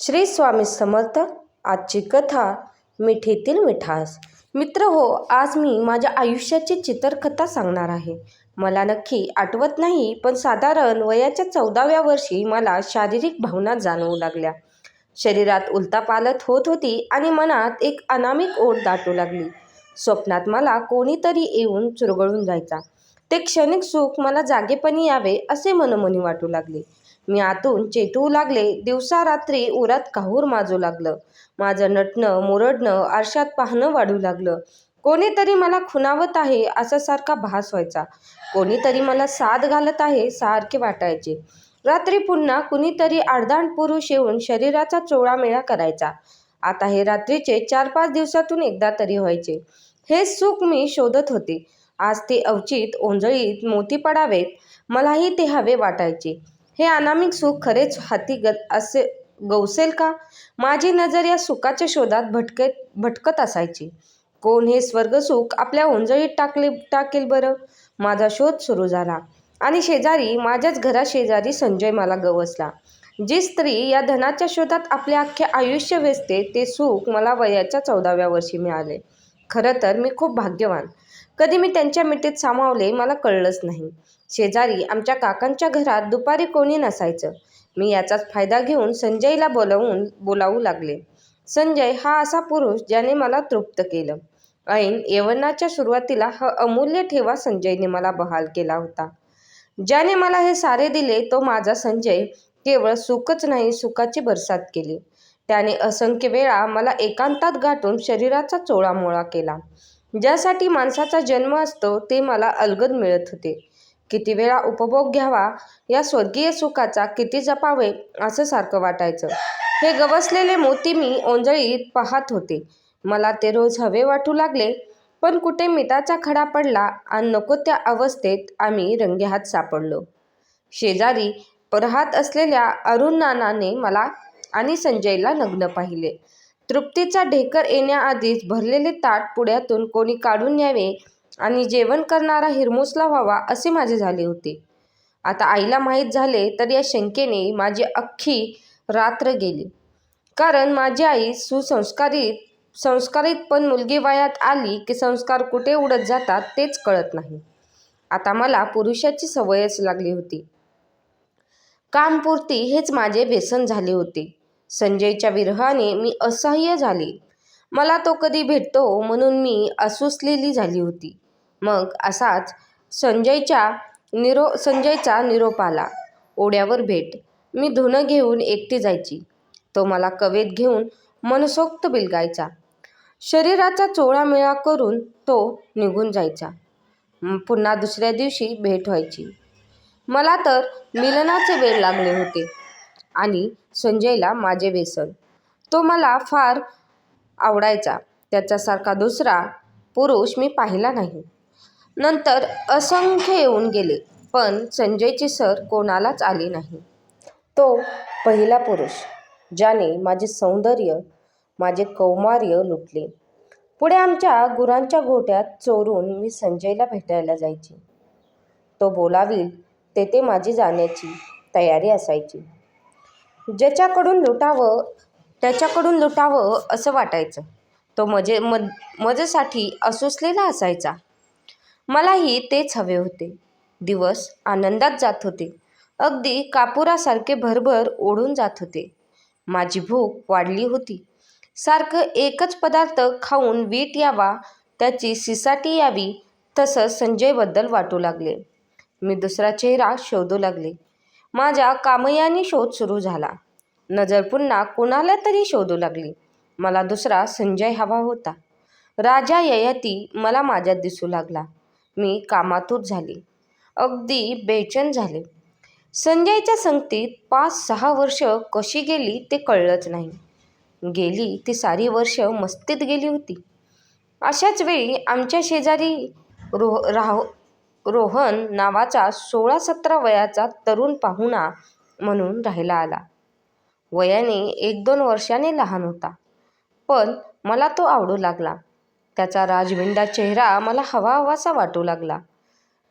श्री स्वामी समर्थ. आजची कथा मिठीतील मिठास. मित्र हो आज मी माझ्या आयुष्याची चित्रकथा सांगणार आहे. मला नक्की आठवत नाही पण साधारण वयाच्या चौदाव्या वर्षी मला शारीरिक भावना जाणवू लागल्या. शरीरात उलतापालत होत होती आणि मनात एक अनामिक ओढ दाटू लागली. स्वप्नात मला कोणीतरी येऊन चुरगळून जायचा. ते क्षणिक सुख मला जागेपणी यावे असे मनोमनी वाटू लागले. मी आतून चेतवू लागले. दिवसा रात्री उरात काहूर माजू लागलं. माझं नटणं मुरडणं आरशात पाहणं वाढू लागलं. कोणीतरी मला खुणावत आहे असा सारखा भास व्हायचा. कोणीतरी मला साथ घालत आहे सारखे वाटायचे. रात्री पुन्हा कुणीतरी अर्धांड पुरुष येऊन शरीराचा चोळामेळा करायचा. आता हे रात्रीचे चार पाच दिवसातून एकदा तरी व्हायचे. हे सुख मी शोधत होते. आज ते अवचित ओंजळीत मोती पडावेत मलाही ते हवे वाटायचे. हे अनामिक सुख खरेच हाती ग असे गवसेल का? माझी नजर या सुखाच्या शोधात भटकत भटकत असायची. कोण हे स्वर्गसुख आपल्या ओंजळीत टाकले टाकेल बरं? माझा शोध सुरू झाला. आणि शेजारी माझ्याच घराशेजारी संजय मला गवसला. जी स्त्री या धनाच्या शोधात आपले अख्खे आयुष्य वेचते ते सुख मला वयाच्या चौदाव्या वर्षी मिळाले. खरं तर मी खूप भाग्यवान. कधी मी त्यांच्या मिठीत सामावले मला कळलंच नाही. शेजारी आमच्या काकांच्या घरात दुपारी कोणी नसायचं. मी याचाच फायदा घेऊन संजयला बोलवून बोलावू लागले. संजय हा असा पुरुष ज्याने मला तृप्त केलं. ऐन यवनाच्या सुरुवातीला हा अमूल्य ठेवा संजयने मला बहाल केला होता. ज्याने मला हे सारे दिले तो माझा संजय केवळ सुखच नाही सुखाची बरसात केली. त्याने असंख्य वेळा मला एकांतात गाठून शरीराचा चोळामोळा केला. ज्यासाठी माणसाचा जन्म असतो ते मला अलगद मिळत होते. किती वेळा उपभोग घ्यावा या स्वर्गीय सुखाचा किती जपावे असं सारखं वाटायचं. हे गवसलेले मोती मी ओंजळीत पाहत होते. मला ते रोज हवे वाटू लागले पण कुठे मिठाचा खडा पडला आणि नको त्या अवस्थेत आम्ही रंगेहात सापडलो. शेजारी परहात असलेल्या अरुण नानाने मला आणि संजयला नग्न पाहिले. तृप्तीचा ढेकर येण्याआधीच भरलेले ताट पुढ्यातून कोणी काढून न्यावे आणि जेवण करणारा हिरमुसला व्हावा असे माझे झाले होते. आता आईला माहीत झाले तर या शंकेने माझी अख्खी रात्र गेली. कारण माझी आई सुसंस्कारित संस्कारित पण मुलगी वयात आली की संस्कार कुठे उडत जातात तेच कळत नाही. आता मला पुरुषाची सवयच लागली होती. कामपुरती हेच माझे व्यसन झाले होते. संजयच्या विरहाने मी असह्य झाले. मला तो कधी भेटतो म्हणून मी असुसलेली झाली होती. मग असाच संजयच्या निरो संजयचा निरोप आला. ओढ्यावर भेट. मी धुणं घेऊन एकटी जायची. तो मला कवेत घेऊन मनसोक्त बिलगायचा. शरीराचा चोळामेळा करून तो निघून जायचा. पुन्हा दुसऱ्या दिवशी भेट व्हायची. मला तर मिलनाचे वेळ लागले होते आणि संजयला माझे व्यसन. तो मला फार आवडायचा. त्याच्यासारखा दुसरा पुरुष मी पाहिला नाही. नंतर असंख्य येऊन गेले पण संजयची सर कोणालाच आली नाही. तो पहिला पुरुष ज्याने माझे सौंदर्य माझे कौमार्य लुटले. पुढे आमच्या गुरांच्या गोट्यात चोरून मी संजयला भेटायला जायची. तो बोलावील तेथे माझी जाण्याची तयारी असायची. ज्याच्याकडून लुटावं त्याच्याकडून लुटावं असं वाटायचं. तो मजे मज मजेसाठी असुसलेला असायचा. मलाही तेच हवे होते. दिवस आनंदात जात होते. अगदी कापुरासारखे भरभर ओढून जात होते. माझी भूक वाढली होती. सारखं एकच पदार्थ खाऊन वीट यावा त्याची सिसाटी यावी तसं संजयबद्दल वाटू लागले. मी दुसरा चेहरा शोधू लागले. माझ्या कामयानी शोध सुरू झाला. नजर पुन्हा कुणाला तरी शोधू लागली. मला दुसरा संजय हवा होता. राजा ययाती मला माझ्यात दिसू लागला. मी कामातूर झाली. अगदी बेचैन झाले. संजयच्या संगतीत पाच सहा वर्ष कशी गेली ते कळलंच नाही. गेली ती सारी वर्ष मस्तीत गेली होती. अशाच वेळी आमच्या शेजारी रोह राह रोहन नावाचा सोळा सतरा वयाचा तरुण पाहुणा म्हणून राहायला आला. वयाने एक दोन वर्षाने लहान होता. पण मला तो आवडू लागला. त्याचा राजविंडा चेहरा मला हवा हवासा वाटू लागला.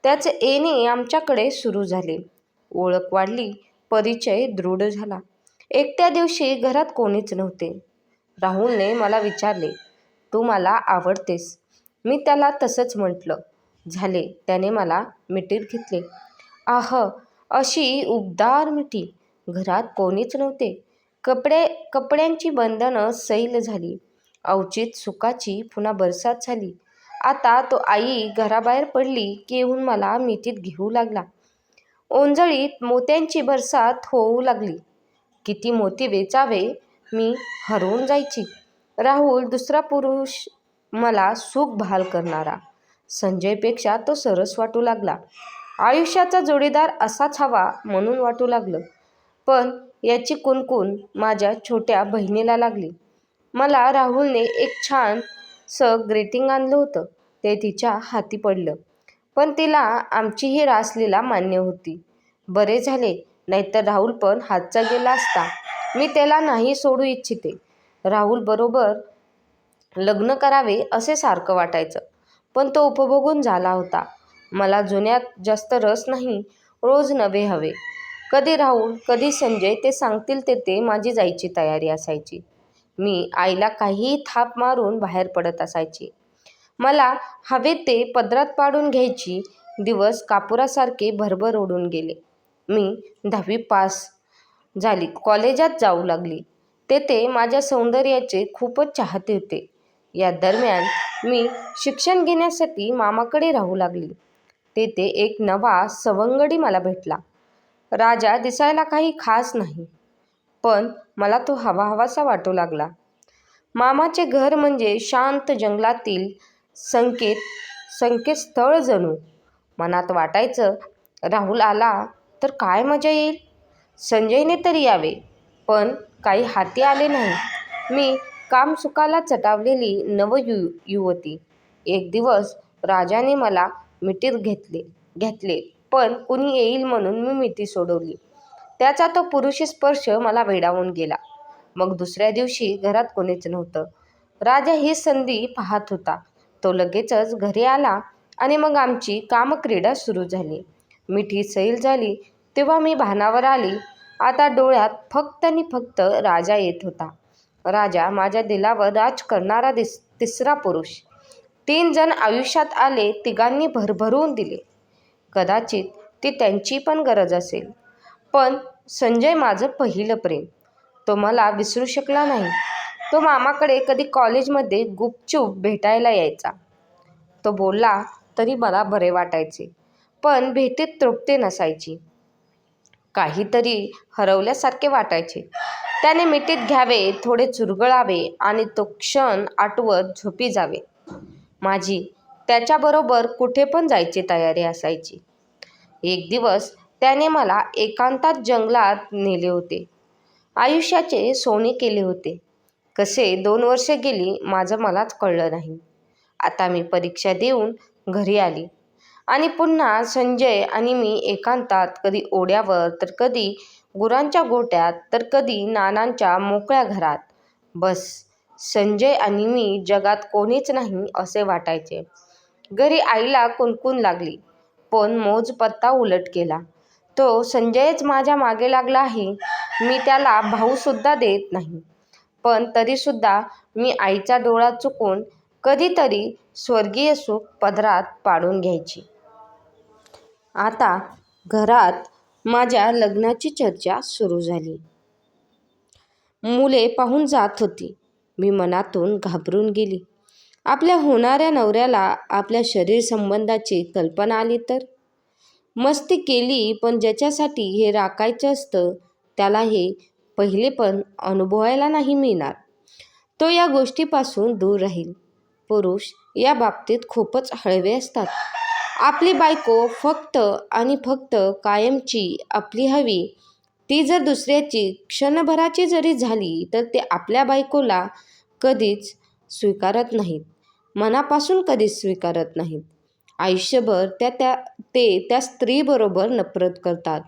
त्याचे येणे आमच्याकडे सुरू झाले. ओळख वाढली परिचय दृढ झाला. एकट्या दिवशी घरात कोणीच नव्हते. राहुलने मला विचारले तू मला आवडतेस. मी त्याला तसंच म्हटलं. झाले त्याने मला मिठीत घेतले. आह अशी उबदार मिठी. घरात कोणीच नव्हते. कपडे कपड्यांची बंधनं सैल झाली. अवचित सुखाची पुन्हा बरसात झाली. आता तो आई घराबाहेर पडली की येऊन मला मिठीत घेऊ लागला. ओंजळीत मोत्यांची बरसात होऊ लागली. किती मोती वेचावे मी हरवून जायची. राहुल दुसरा पुरुष मला सुख भाल करणारा. संजयपेक्षा तो सरस वाटू लागला. आयुष्याचा जोडीदार असाच हवा म्हणून वाटू लागलं. पण याची कुणकुण माझ्या छोट्या बहिणीला लागली. मला राहुलने एक छानसं ग्रेटिंग आणलं होतं. ते तिच्या हाती पडलं. पण तिला आमचीही रासलीला मान्य होती. बरे झाले नाहीतर राहुल पण हातचा गेला असता. मी त्याला नाही सोडू इच्छिते. राहुल बरोबर लग्न करावे असे सारखं वाटायचं. पण तो उपभोगून झाला होता. मला जुन्यात जास्त रस नाही रोज नवे हवे. कधी राहुल कधी संजय ते सांगतील ते ते माझी जायची तयारी असायची. मी आईला काहीही थाप मारून बाहेर पडत असायची. मला हवे ते पदरात पाडून घ्यायची. दिवस कापुरासारखे भरभर ओढून गेले. मी दहावी पास झाली. कॉलेजात जाऊ लागली. तेथे माझ्या सौंदर्याचे खूपच चाहते होते. या दरम्यान मी शिक्षण घेण्यासाठी मामाकडे राहू लागली. तेथे एक नवा सवंगडी मला भेटला. राजा दिसायला काही खास नाही. पण मला तो हवाहवासा वाटू लागला. मामाचे घर म्हणजे शांत जंगलातील संकेत संकेतस्थळ जणू. मनात वाटायचं राहुल आला तर काय मजा येईल? संजयने तरी यावे पण काही हाती आले नाही. मी कामसुखाला चटावलेली नवयु युवती. एक दिवस राजाने मला मिठीत घेतले घेतले पण कुणी येईल म्हणून मी मिठी सोडवली. त्याचा तो पुरुषी स्पर्श मला वेडावून गेला. मग दुसऱ्या दिवशी घरात कोणीच नव्हतं. राजा ही संधी पाहत होता. तो लगेचच घरी आला आणि मग आमची कामक्रीडा सुरू झाली. मिठी सैल झाली. तेव्हा मी भानावर आली. आता डोळ्यात फक्त आणि फक्त राजा येत होता. राजा माझ्या दिलावर राज करणारा दिस तिसरा पुरुष. तीन जण आयुष्यात आले तिघांनी भरभरून दिले. कदाचित ती त्यांची पण गरज असेल. पण संजय माझं पहिलं प्रेम. तो मला विसरू शकला नाही. तो मामाकडे कधी कॉलेजमध्ये गुपचूप भेटायला यायचा. तो बोलला तरी मला बरे वाटायचे पण भेटीत तृप्ती नसायची. काहीतरी हरवल्यासारखे वाटायचे. त्याने मिठीत घ्यावे थोडे चुरगळावे आणि तो क्षण आठवत झोपी जावे. माझी त्याच्याबरोबर कुठे पण जायची तयारी असायची. एक दिवस त्याने मला एकांतात जंगलात नेले होते. आयुष्याचे सोने केले होते. कसे दोन वर्षे गेली माझं मलाच कळलं नाही. आता मी परीक्षा देऊन घरी आली. आणि पुन्हा संजय आणि मी एकांतात कधी ओढ्यावर तर कधी गुरांच्या गोट्यात तर कधी नानांच्या मोकळ्या घरात. बस संजय आणि मी जगात कोणीच नाही असे वाटायचे. घरी आईला कुणकुण लागली. पण मोज पत्ता उलट केला. तो संजयच माझ्या मागे लागला आहे. मी त्याला भाऊसुद्धा देत नाही. पण तरीसुद्धा मी आईचा डोळा चुकून कधीतरी स्वर्गीय सुख पदरात पाडून घ्यायची. आता घरात माझ्या लग्नाची चर्चा सुरू झाली. मुले पाहून जात होती. मी मनातून घाबरून गेली. आपल्या होणाऱ्या नवऱ्याला आपल्या शरीर संबंधाची कल्पना आली तर? मस्ती केली पण ज्याच्यासाठी हे राखायचं असतं त्याला हे पहिले पण अनुभवायला नाही मिळणार. तो या गोष्टीपासून दूर राहील. पुरुष या बाबतीत खूपच हळवे असतात. आपली बायको फक्त आणि फक्त कायमची आपली हवी. ती जर दुसऱ्याची क्षणभराची जरी झाली तर ते आपल्या बायकोला कधीच स्वीकारत नाहीत. मनापासून कधीच स्वीकारत नाहीत. आयुष्यभर त्या त्या ते त्या स्त्रीबरोबर नफरत करतात.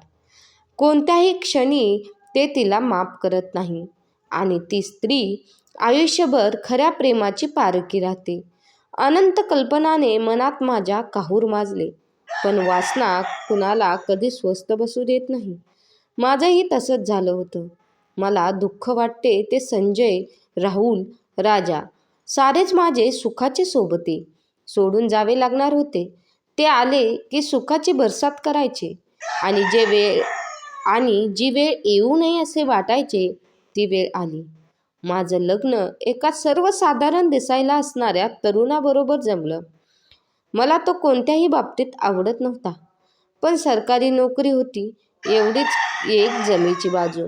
कोणत्याही क्षणी ते तिला माफ करत नाही आणि ती स्त्री आयुष्यभर खऱ्या प्रेमाची पारखी राहते. अनंत कल्पनाने मनात माझ्या काहूर माजले पण वासना कुणाला कधी स्वस्त बसू देत नाही. माझंही तसंच झालं होतं. मला दुःख वाटते ते संजय राहुल राजा सारेच माझे सुखाचे सोबते. सोडून जावे लागणार होते. ते आले की सुखाची बरसात करायचे. आणि जे वेळ आणि जी वेळ येऊ नये असे वाटायचे ती वेळ आली. माझं लग्न एका सर्वसाधारण दिसायला असणाऱ्या तरुणाबरोबर जमलं. मला तो कोणत्याही बाबतीत आवडत नव्हता. पण सरकारी नोकरी होती एवढीच एक जमेची बाजू.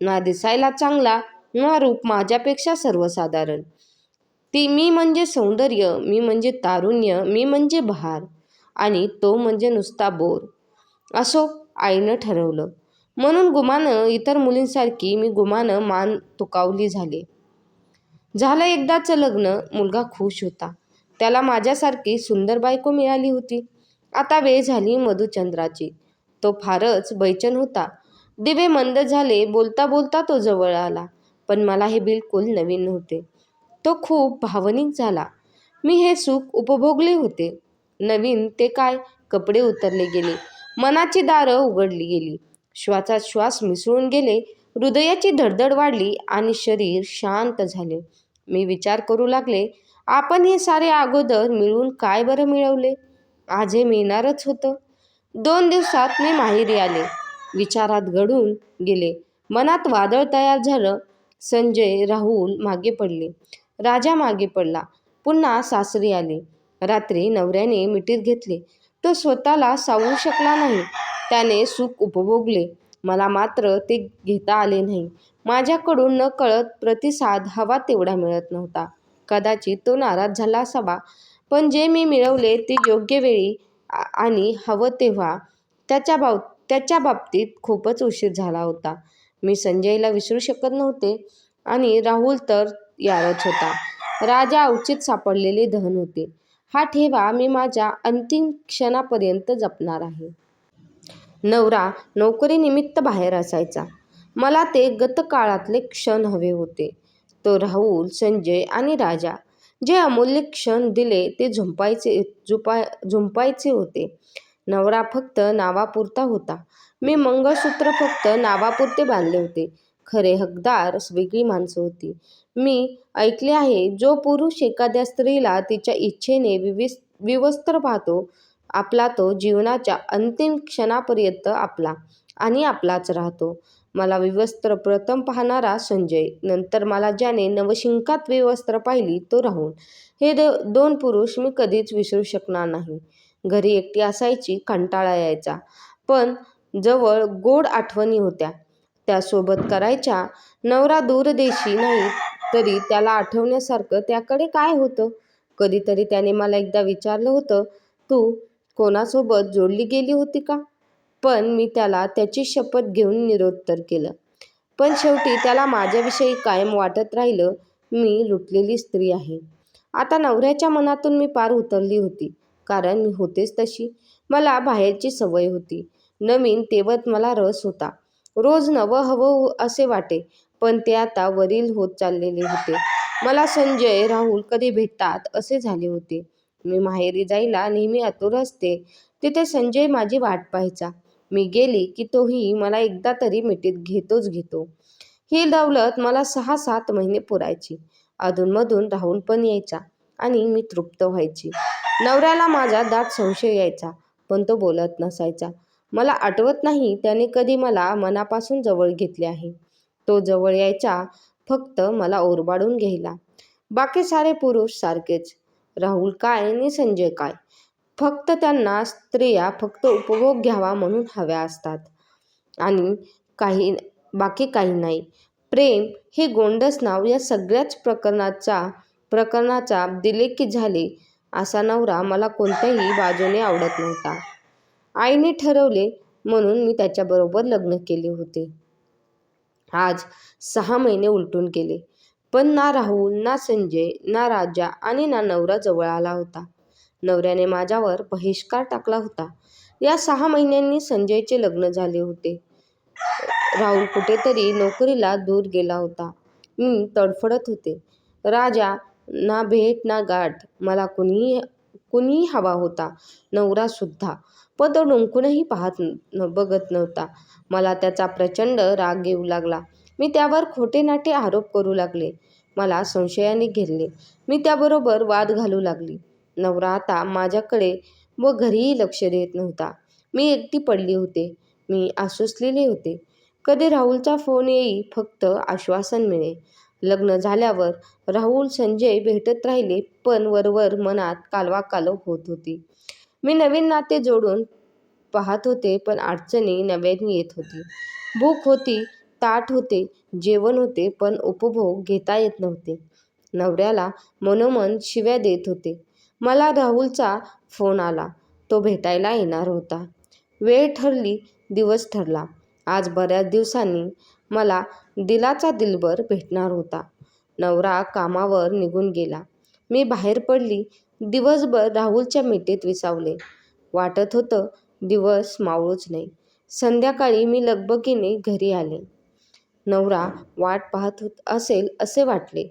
ना दिसायला चांगला ना रूप माझ्यापेक्षा सर्वसाधारण. ती मी म्हणजे सौंदर्य मी म्हणजे तारुण्य मी म्हणजे बहार आणि तो म्हणजे नुसता बोर. असो आईनं ठरवलं. म्हणून गुमानं इतर मुलींसारखी मी गुमानं मान तुकावली झाले. झालं एकदाचं लग्न मुलगा खुश होता. त्याला माझ्यासारखी सुंदर बायको मिळाली होती. आता वेळ झाली मधुचंद्राची. तो फारच बैचन होता. दिवे मंद झाले बोलता बोलता तो जवळ आला. पण मला हे बिलकुल नवीन नव्हते. तो खूप भावनिक झाला. मी हे सुख उपभोगले होते. नवीन ते काय? कपडे उतरले गेले. मनाची दारं उघडली गेली. श्वासात श्वास मिसळून गेले. हृदयाची धडधड वाढली आणि शरीर शांत झाले. मी विचार करू लागले आपण हे सारे अगोदर मिळून काय बरं मिळवले? आज हे मिळणारच होतं. दोन दिवसात मी माहेरी आले. विचारात घडून गेले. मनात वादळ तयार झालं. संजय राहुल मागे पडले. राजा मागे पडला. पुन्हा सासरी आली. रात्री नवऱ्याने मिठीत घेतले. तो स्वतःला सावू शकला नाही. त्याने सुख उपभोगले. मला मात्र ते घेता आले नाही. माझ्याकडून न कळत प्रतिसाद हवा तेवढा मिळत नव्हता. कदाचित तो नाराज झाला असावा. पण जे मी मिळवले ते योग्य वेळी आणि हवं तेव्हा त्याच्या बाब त्याच्या बाबतीत खूपच उशीर झाला होता. मी संजयला विसरू शकत नव्हते आणि राहुल तर यारच होता. राजा अवचित सापडलेले धन होते. हा ठेवा मी माझ्या अंतिम क्षणापर्यंत जपणार आहे. नवरा नोकरीनिमित्त बाहेर असायचा. मला ते गतकाळातले क्षण हवे होते. तो राहुल संजय आणि राजा जे अमूल्य क्षण दिले ते झुंपायचे झुपा झुंपायचे होते. नवरा फक्त नावापुरता होता. मी मंगळसूत्र फक्त नावापुरते बांधले होते. खरे हकदार वेगळी माणसं होती. मी ऐकले आहे जो पुरुष एखाद्या स्त्रीला तिच्या इच्छेने विविस विवस्त्र पाहतो आपला तो जीवनाच्या अंतिम क्षणापर्यंत आपला आणि आपलाच राहतो. मला विवस्त्र प्रथम पाहणारा संजय नंतर मला ज्याने नवशिंकात विवस्त्र पाहिली तो राहून हे द दोन पुरुष मी कधीच विसरू शकणार नाही. घरी एकटी असायची कंटाळा यायचा. पण जवळ गोड आठवणी होत्या. त्यासोबत करायच्या नवरा दूरदेशी नाही तरी त्याला आठवण्यासारखं त्याकडे काय होतं? कधीतरी त्याने मला एकदा विचारलं होतं तू कोणासोबत जोडली गेली होती का? पण मी त्याला त्याची शपथ घेऊन निरोत्तर केलं. पण शेवटी त्याला माझ्याविषयी कायम वाटत राहिलं मी लुटलेली स्त्री आहे. आता नवऱ्याच्या मनातून मी पार उतरली होती कारण मी होतेच तशी. मला बाहेरची सवय होती. नवीन तेवत मला रस होता. रोज नवं हवं असे वाटे पण ते आता वरील होत चाललेले होते. मला संजय राहुल कधी भेटतात असे झाले होते. मी माहेरी जायला नेहमी आतुर असते. तिथे संजय माझी वाट पाहायचा. मी गेली की तोही मला एकदा तरी मिठीत घेतोच घेतो. ही दौलत मला सहा सात महिने पुरायची. अधूनमधून राहुल पण यायचा आणि मी तृप्त व्हायची. नवऱ्याला माझा दाट संशय यायचा पण तो बोलत नसायचा. मला आठवत नाही त्याने कधी मला मनापासून जवळ घेतले आहे. तो जवळ यायचा फक्त मला ओरबाडून घ्यायला. बाकी सारे पुरुष सारखेच. राहुल काय आणि संजय काय? फक्त त्यांना स्त्रिया फक्त उपभोग घ्यावा म्हणून हव्या असतात. आणि काही बाकी काही नाही. प्रेम हे गोंडस नाव या सगळ्याच प्रकरणाचा प्रकरणाचा दिले की झाले असा नवरा मला कोणत्याही बाजूने आवडत नव्हता. आईने ठरवले म्हणून मी त्याच्याबरोबर लग्न केले होते. आज सहा महिने उलटून गेले पण ना राहुल ना संजय ना राजा आणि ना नवरा जवळ आला होता. नवऱ्याने माझ्यावर बहिष्कार टाकला होता. या सहा महिन्यांनी संजयचे लग्न झाले होते. राहुल कुठेतरी नोकरीला दूर गेला होता. मी तडफडत होते. राजा ना भेट ना गाठ. मला कुणीही कुणीही हवा होता. नवरासुद्धा पण तो डुंकूनही पाहत न बघत नव्हता. मला त्याचा प्रचंड राग येऊ लागला. मी त्यावर खोटे नाटे आरोप करू लागले. मला संशयाने घेरले. मी त्याबरोबर वाद घालू लागली. नवरा आता माझ्याकडे व घरीही लक्ष देत नव्हता. मी एकटी पडली होते. मी आसुसलेले होते. कधी राहुलचा फोन येई फक्त आश्वासन मिळे लग्न झाल्यावर राहुल संजय भेटत राहिले पण वरवर मनात कालवा कालव होत होती. मी नवीन नाते जोडून पाहत होते पण अडचणी नव्याने येत होती. भूक होती ताट होते जेवण होते पण उपभोग घेता येत नव्हते. नवऱ्याला मनोमन शिव्या देत होते. मला राहुलचा फोन आला. तो भेटायला येणार होता. वेळ ठरली दिवस ठरला. आज बऱ्याच दिवसांनी मला दिलाचा दिलबर भेटणार होता. नवरा कामावर निघून गेला. मी बाहेर पडली दिवसभर राहुलच्या मिठीत विसावले. वाटत होतं दिवस मावळूच नाही. संध्याकाळी मी लगबगीने घरी आले. नवरा वाट पाहत होत असेल असे वाटले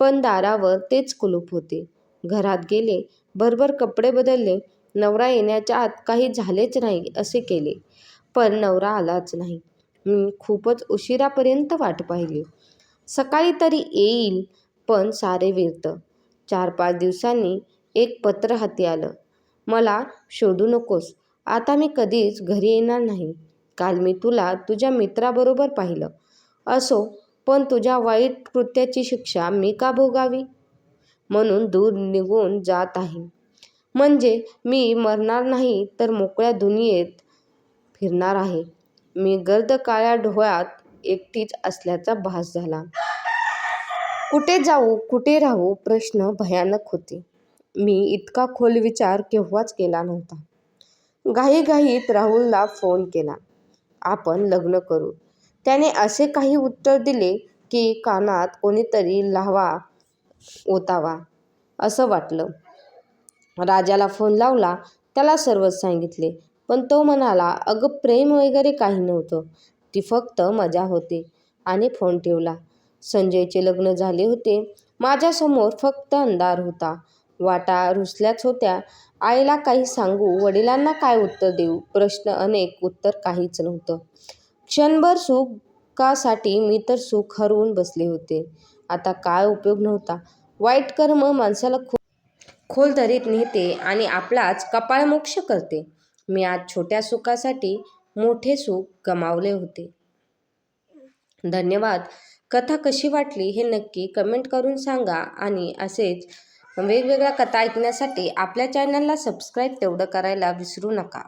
पण दारावर तेच कुलूप होते. घरात गेले भरभर कपडे बदलले नवरा येण्याच्या आत काही झालेच नाही असे केले. पण नवरा आलाच नाही. मी खूपच उशिरापर्यंत वाट पाहिली. सकाळी तरी येईल पण सारे विरतं. चार पाच दिवसांनी एक पत्र हाती आलं. मला शोधू नकोस. आता मी कधीच घरी येणार नाही. काल मी तुला तुझ्या मित्राबरोबर पाहिलं. असो पण तुझ्या वाईट कृत्याची शिक्षा मी का भोगावी? म्हणून दूर निघून जात आहे. म्हणजे मी मरणार नाही तर मोकळ्या दुनियेत फिरणार आहे. मी गर्द काळ्या डोळ्यात एकटीच असल्याचा भास झाला. कुठे जाऊ कुठे राहू प्रश्न भयानक होते. मी इतका खोल विचार केव्हाच केला नव्हता. घाईघाईत राहुलला फोन केला. आपण लग्न करू. त्याने असे काही उत्तर दिले की कानात कोणीतरी लावा ओतावा असं वाटलं. राजाला फोन लावला. त्याला सर्वच सांगितले. पण तो म्हणाला अगं प्रेम वगैरे काही नव्हतं. ती फक्त मजा होते. आणि फोन ठेवला. संजयचे लग्न झाले होते. माझ्यासमोर फक्त अंधार होता. वाटा रुसल्याच होत्या. आईला काही सांगू वडिलांना काय उत्तर देऊ? प्रश्न अनेक उत्तर काहीच नव्हतं. क्षणभर सुखासाठी मी तर सुख हरवून बसले होते. आता काय उपयोग नव्हता. वाईट कर्म माणसाला खो खोल दरीत नेते आणि आपलाच कपाळमोक्ष करते. मी आज छोट्या सुखासाठी मोठे सुख गमावले होते. धन्यवाद. कथा कशी वाटली हे नक्की कमेंट करून सांगा आणि असेच वेगवेगळ्या कथा ऐकण्यासाठी आपल्या चॅनलला सबस्क्राईब तेवढं करायला विसरू नका.